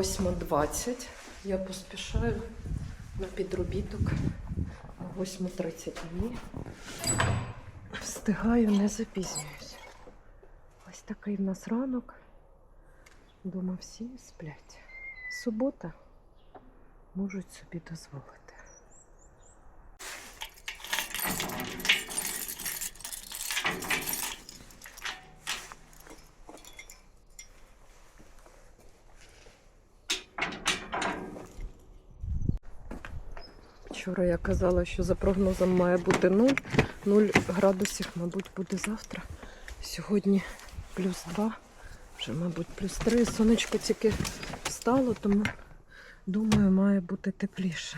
8.20. Я поспішаю на підробіток на 8.30 дні. Встигаю, не запізнююсь. Ось такий в нас ранок. Дома всі сплять. Субота можуть собі дозволити. Вчора я казала, що за прогнозом має бути 0. 0 градусів, мабуть, буде завтра. Сьогодні плюс 2, вже, мабуть, плюс 3. Сонечко тільки встало, тому думаю, має бути тепліше.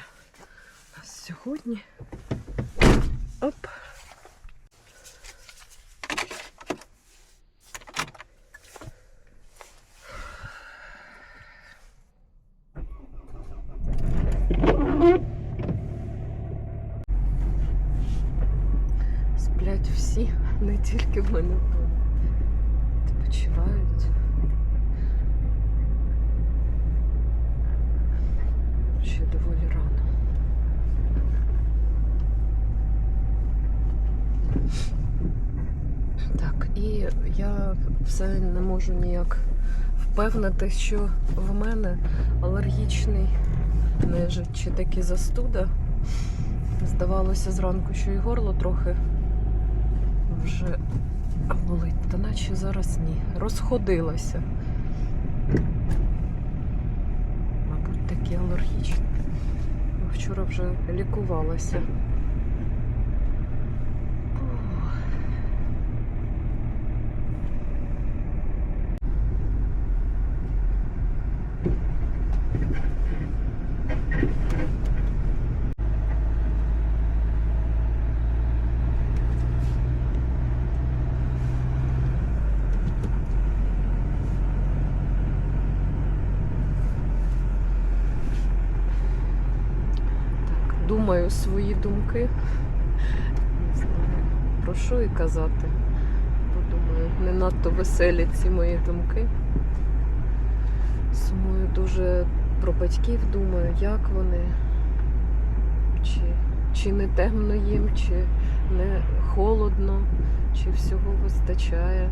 А сьогодні. Сплять всі, не тільки в мене. Відпочивають. Ще доволі рано. Так, і я все не можу ніяк впевнити, що в мене алергічний нежить чи таки застуда. Здавалося зранку, що і горло трохи вже болить, та наче зараз ні. Розходилася. Мабуть, таке алергічне. Вчора вже лікувалася. Думаю свої думки. Не знаю, про що і казати. Бо думаю, не надто веселі ці мої думки. Сумую дуже про батьків, думаю, як вони, чи, чи не темно їм, чи не холодно, чи всього вистачає.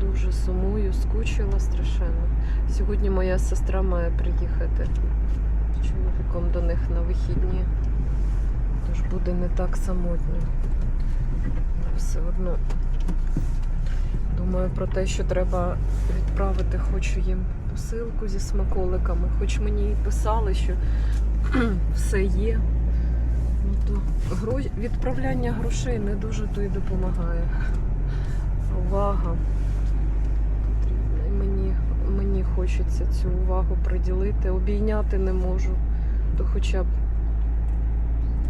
Дуже сумую, скучила страшенно. Сьогодні моя сестра має приїхати з чоловіком до них на вихідні. Тож буде не так самотньо. Все одно думаю про те, що треба відправити, хочу їм посилку зі смаколиками. Хоч мені і писали, що все є. Ну то гро- відправляння грошей не дуже то й допомагає. Увага. Мені, мені хочеться цю увагу приділити, обійняти не можу, то хоча б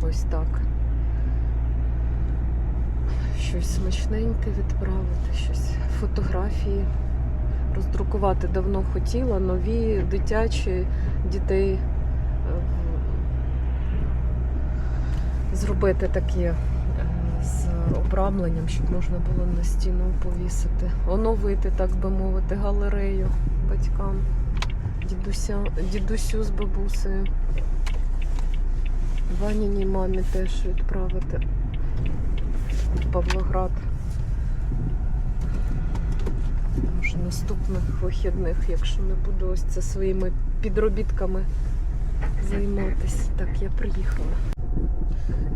ось так. Щось смачненьке відправити, щось фотографії роздрукувати давно хотіла, нові, дитячі, дітей е, зробити такі е, з обрамленням, щоб можна було на стіну повісити, оновити, так би мовити, галерею батькам, дідуся, дідусю з бабусею. Ваніній мамі теж відправити в Павлоград. Може, наступних вихідних, якщо не буду ось це своїми підробітками займатися. Так, я приїхала.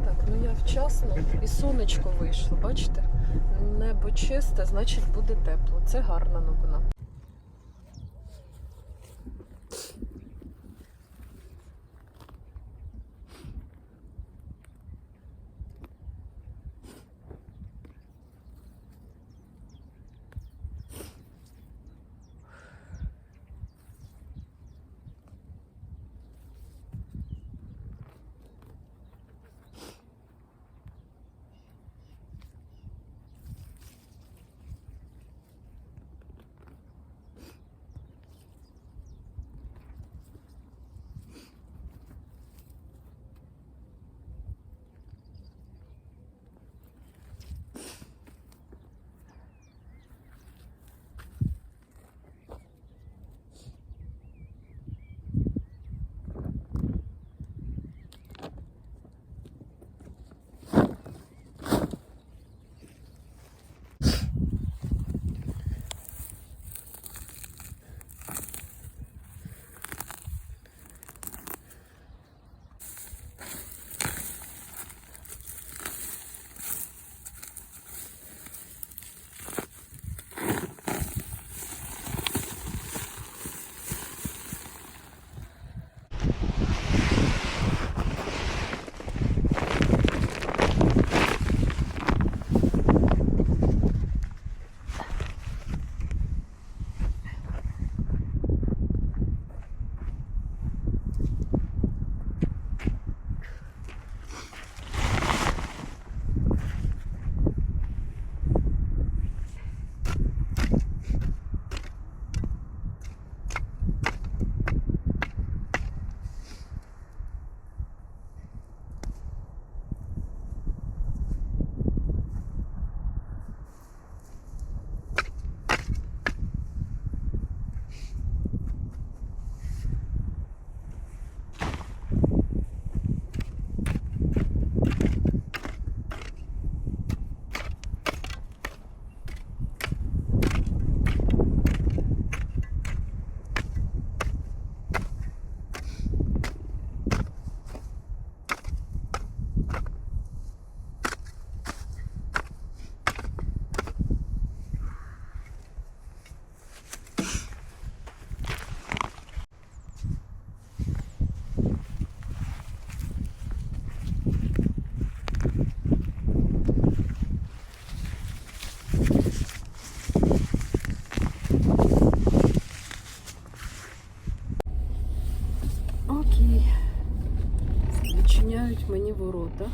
Так, ну я вчасно і сонечко вийшло, бачите? Небо чисте, значить буде тепло. Це гарна новина. Робота.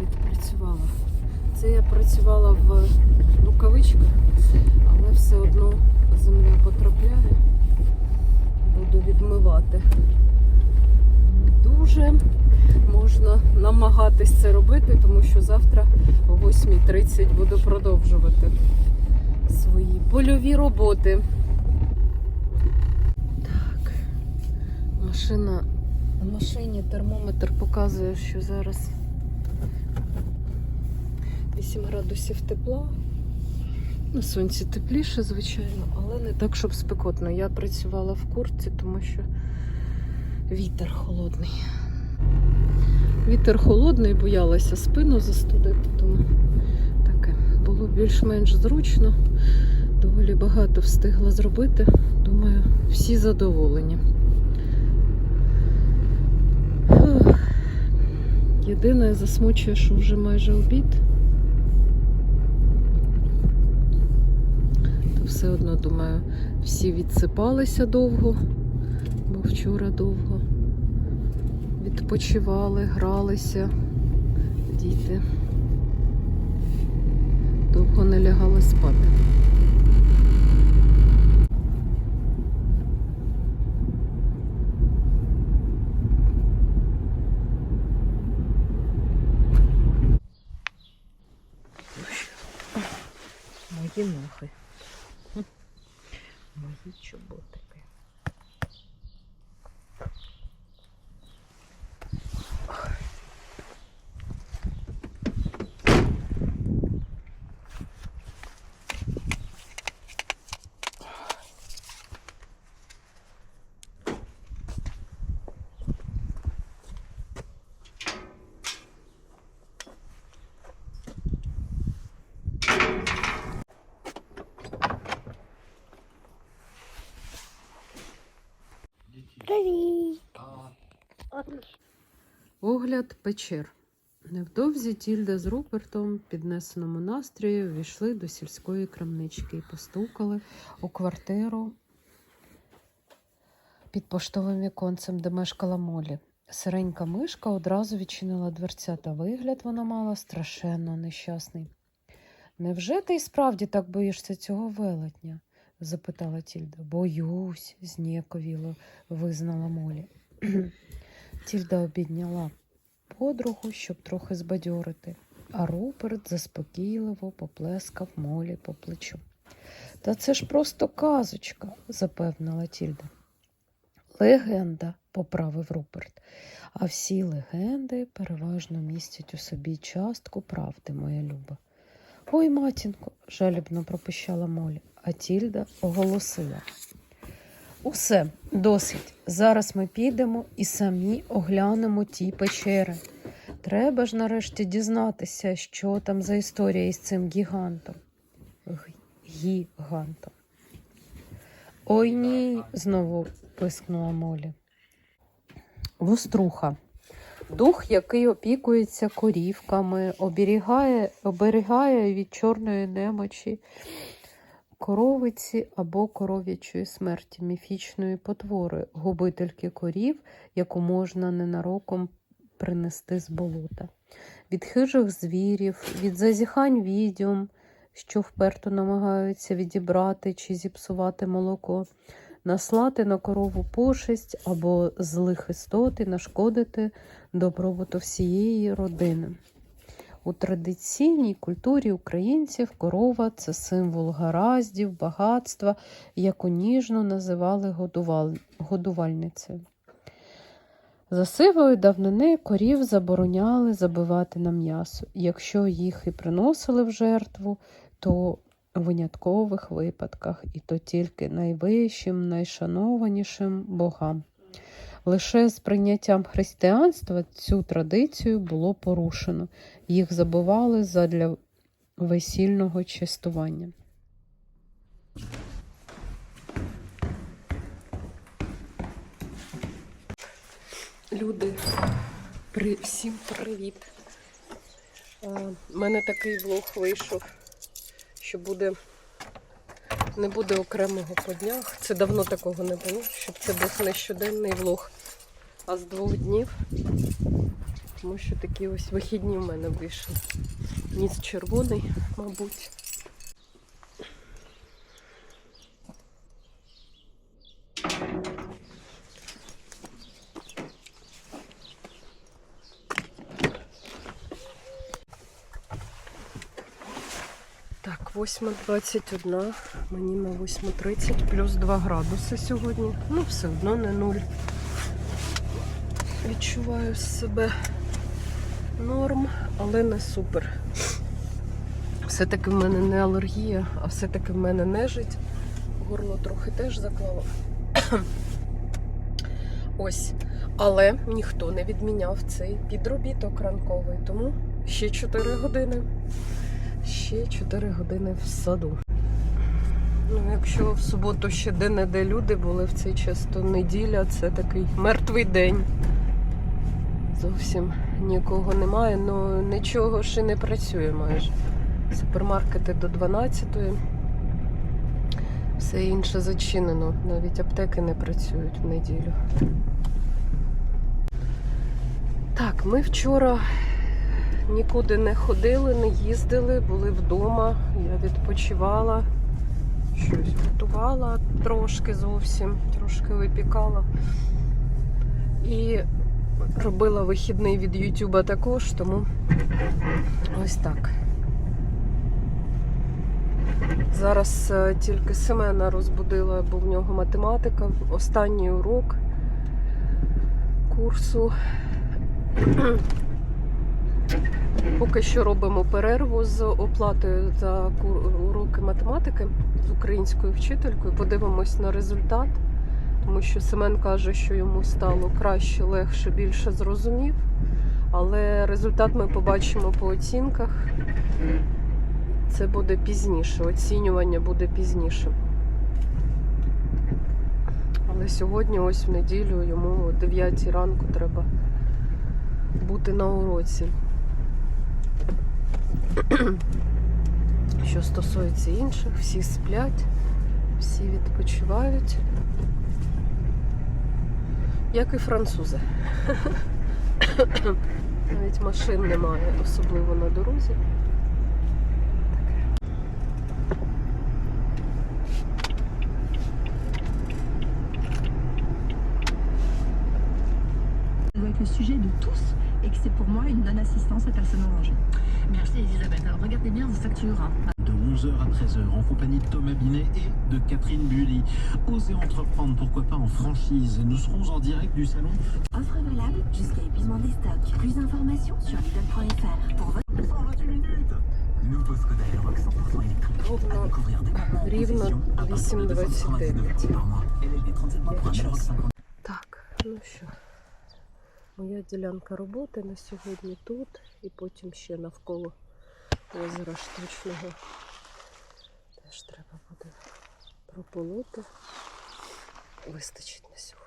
Відпрацювала. Це я працювала в рукавичках, але все одно земля потрапляє. Буду відмивати. Дуже можна намагатись це робити, тому що завтра о 8.30 буду продовжувати свої польові роботи. Так, машина в машині термометр показує, що зараз 8 градусів тепла. На сонці тепліше, звичайно, але не так, щоб спекотно. Я працювала в куртці, тому що вітер холодний. Вітер холодний, боялася спину застудити, тому таке було більш-менш зручно. Доволі багато встигла зробити. Думаю, всі задоволені. Єдине засмучує, що вже майже обід. То все одно, думаю, всі відсипалися довго, бо вчора довго відпочивали, гралися діти. Довго не лягали спати. Мої чоботики. Огляд печер. Невдовзі Тільда з Рупертом, піднесеному настрою, війшли до сільської крамнички і постукали у квартиру під поштовим віконцем, де мешкала Молі. Сиренька мишка одразу відчинила дверця, та вигляд вона мала страшенно нещасний. Невже ти й справді так боїшся цього велетня? запитала Тільда. Боюсь, зніяковіло визнала Молі. Тільда обідняла подругу, щоб трохи збадьорити, а Руперт заспокійливо поплескав Молі по плечу. Та це ж просто казочка, запевнила Тільда. Легенда, поправив Руперт. А всі легенди переважно містять у собі частку правди, моя люба. Ой, матінко, жалібно пропищала Молі, а Тільда оголосила. Усе, досить. Зараз ми підемо і самі оглянемо ті печери. Треба ж нарешті дізнатися, що там за історія із цим гігантом. Гігантом. Ой ні, знову пискнула Молі. Воструха. Дух, який опікується корівками, оберігає, оберігає від чорної немочі, коровиці або коров'ячої смерті, міфічної потвори, губительки корів, яку можна ненароком принести з болота, від хижих звірів, від зазіхань відьом, що вперто намагаються відібрати чи зіпсувати молоко, наслати на корову пошесть або злих істот і нашкодити добробуту всієї родини. У традиційній культурі українців корова це символ гараздів, багатства, яку ніжно називали годувал... годувальницею. За сивої давнини корів забороняли забивати на м'ясо. Якщо їх і приносили в жертву, то у виняткових випадках, і то тільки найвищим, найшанованішим богам. Лише з прийняттям християнства цю традицію було порушено. Їх забивали задля весільного частування. Люди, при... всім привіт. У мене такий влог вийшов, що буде не буде окремого по днях. Це давно такого не було, щоб це був не щоденний влог. а з двох днів. Тому що такі ось вихідні в мене вийшли. Ніс червоний, мабуть. Так, 8.21, мені на 8.30, плюс 2 градуси сьогодні. Ну, все одно не нуль. Відчуваю себе норм, але не супер. Все-таки в мене не алергія, а все-таки в мене нежить. Горло трохи теж заклало. Ось. Але ніхто не відміняв цей підробіток ранковий, тому ще 4 години. Ще 4 години в саду. Ну, якщо в суботу ще де-не-де люди були в цей час, то неділя це такий мертвий день. Зовсім нікого немає, ну нічого і не працює майже. Супермаркети до 12-ї. Все інше зачинено. Навіть аптеки не працюють в неділю. Так, ми вчора нікуди не ходили, не їздили, були вдома. Я відпочивала, щось готувала трошки зовсім, трошки випікала. І робила вихідний від Ютуба також, тому ось так. Зараз е, тільки Семена розбудила, бо в нього математика, останній урок курсу. Поки що робимо перерву з оплатою за уроки математики з українською вчителькою. Подивимось на результат, тому що Семен каже, що йому стало краще, легше, більше зрозумів. Але результат ми побачимо по оцінках. Це буде пізніше. Оцінювання буде пізніше. Але сьогодні, ось в неділю, йому о 9 ранку треба бути на уроці. Що стосується інших, всі сплять, всі відпочивають. Як і французи. Навіть машин немає, особливо на дорозі. Être le sujet de tous et que c'est pour moi une non-assistance à personne en danger. Merci Elisabeth. Alors regardez bien vos factures. hein. de 11h à 13h en compagnie de Thomas Binet et de Catherine Bully. Osez entreprendre, pourquoi pas en franchise. Nous serons en direct du salon. Offre valable jusqu'à épuisement des stocks. Plus d'informations sur Lidl.fr. Pour votre 128 minutes Nouveau Skoda Elroq 100% électrique. À Ровно découvrir dès maintenant en Рівно concession à partir de 8.29. 299 par mois. LLD 37 mois pour un Як Elroq час. 50. Так, ну що, Моя ділянка роботи на сьогодні тут і потім ще навколо озера штучного. Теж треба буде прополоти. Вистачить на сьогодні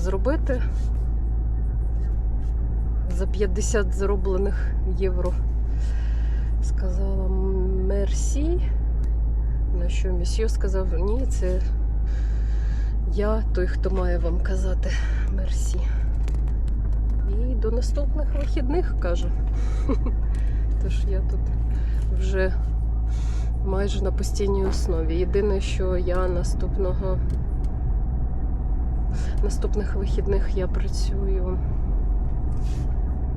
зробити. За 50 зароблених євро сказала мерсі. На що місьє сказав, ні, це я той, хто має вам казати мерсі. І до наступних вихідних каже. Тож я тут вже майже на постійній основі. Єдине, що я наступного наступних вихідних я працюю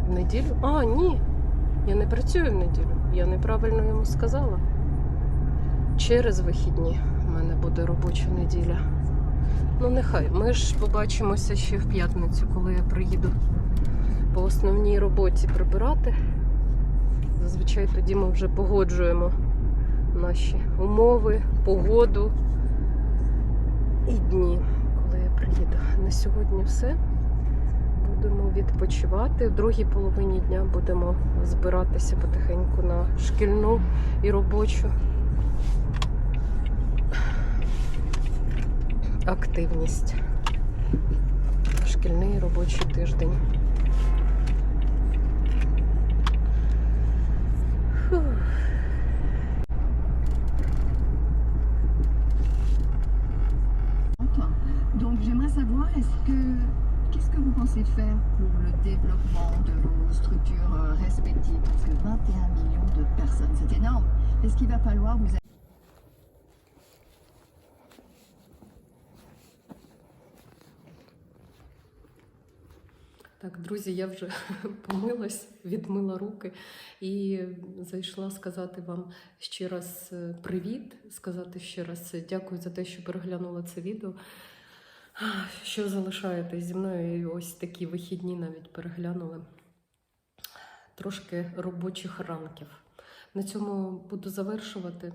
в неділю. А, ні. Я не працюю в неділю. Я неправильно йому сказала. Через вихідні в мене буде робоча неділя. Ну, нехай. Ми ж побачимося ще в п'ятницю, коли я приїду по основній роботі прибирати. Зазвичай тоді ми вже погоджуємо наші умови, погоду і дні, приїду. На сьогодні все. Будемо відпочивати. В другій половині дня будемо збиратися потихеньку на шкільну і робочу активність. Шкільний і робочий тиждень. Pensez faire pour le développement de vos structures euh, respectives Parce que 21 millions de personnes, c'est énorme. Est-ce qu'il va falloir vous Так, друзі, я вже помилась, відмила руки і зайшла сказати вам ще раз е, привіт, сказати ще раз дякую за те, що переглянула це відео. Що залишаєтесь зі мною і ось такі вихідні навіть переглянули. Трошки робочих ранків. На цьому буду завершувати.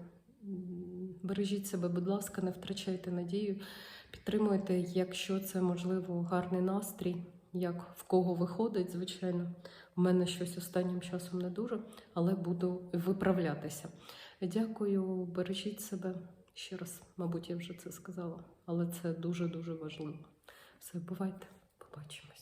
Бережіть себе, будь ласка, не втрачайте надію. Підтримуйте, якщо це можливо, гарний настрій, як в кого виходить, звичайно. У мене щось останнім часом не дуже, але буду виправлятися. Дякую, бережіть себе. Ще раз, мабуть, я вже це сказала, але це дуже-дуже важливо. Все, бувайте, побачимось.